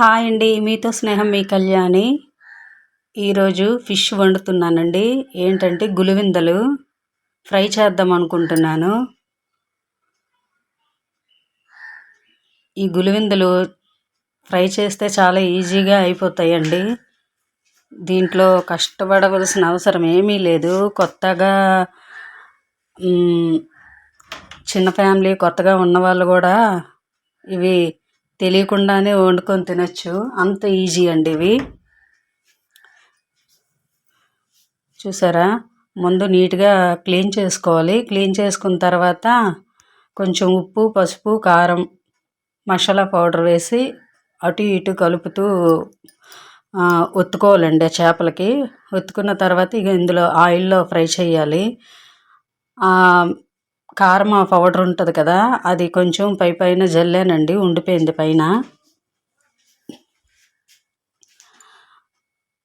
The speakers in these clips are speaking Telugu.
హాయ్ అండి మీతో స్నేహం మీ కళ్యాణి. ఈరోజు ఫిష్ వండుతున్నానండి. ఏంటంటే గులివిందలు ఫ్రై చేద్దాం అనుకుంటున్నాను. ఈ గులివిందలు ఫ్రై చేస్తే చాలా ఈజీగా అయిపోతాయండి. దీంట్లో కష్టపడవలసిన అవసరం ఏమీ లేదు. కొత్తగా చిన్న ఫ్యామిలీ కొత్తగా ఉన్నవాళ్ళు కూడా ఇవి తెలియకుండానే వండుకొని తినచ్చు. అంత ఈజీ అండి ఇవి. చూసారా? ముందు నీట్గా క్లీన్ చేసుకోవాలి. క్లీన్ చేసుకున్న తర్వాత కొంచెం ఉప్పు పసుపు కారం మసాలా పౌడర్ వేసి అటు ఇటు కలుపుతూ ఒత్తుకోవాలండి ఆ చేపలకి. ఒత్తుకున్న తర్వాత ఇక ఇందులో ఆయిల్లో ఫ్రై చేయాలి. కారం పౌడర్ ఉంటుంది కదా అది కొంచెం పై పైన జల్లానండి ఉండిపోయింది పైన.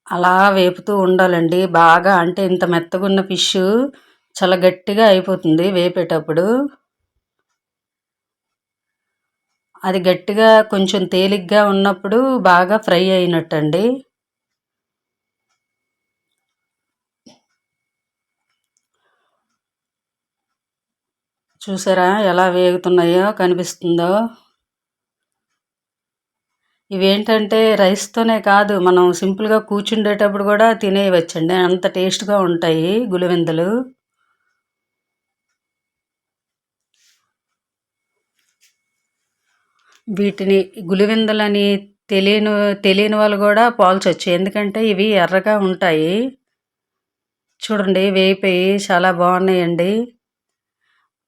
అలా వేపుతూ ఉండాలండి. బాగా అంటే ఇంత మెత్తగా ఉన్న ఫిష్ చాలా గట్టిగా అయిపోతుంది వేపేటప్పుడు. అది గట్టిగా కొంచెం తేలిగ్గా ఉన్నప్పుడు బాగా ఫ్రై అయినట్టండి. చూసారా ఎలా వేగుతున్నాయో కనిపిస్తుందో. ఇవేంటంటే రైస్తోనే కాదు మనం సింపుల్గా కూర్చుండేటప్పుడు కూడా తినేయవచ్చండి. అంత టేస్ట్గా ఉంటాయి గులివిందలు వీటిని గులివిందలని తెలియని తెలియని వాళ్ళు కూడా పోల్చొచ్చు. ఎందుకంటే ఇవి ఎర్రగా ఉంటాయి. చూడండి వేయిపోయి చాలా బాగున్నాయండి.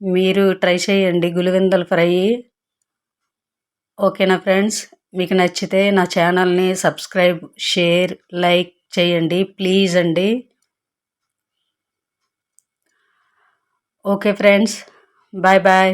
మీరు ట్రై చేయండి గులివెందల ఫ్రై. ఓకేనా ఫ్రెండ్స్? మీకు నచ్చితే నా ఛానల్ని సబ్స్క్రైబ్ షేర్ లైక్ చేయండి ప్లీజ్ అండి. Okay friends bye bye.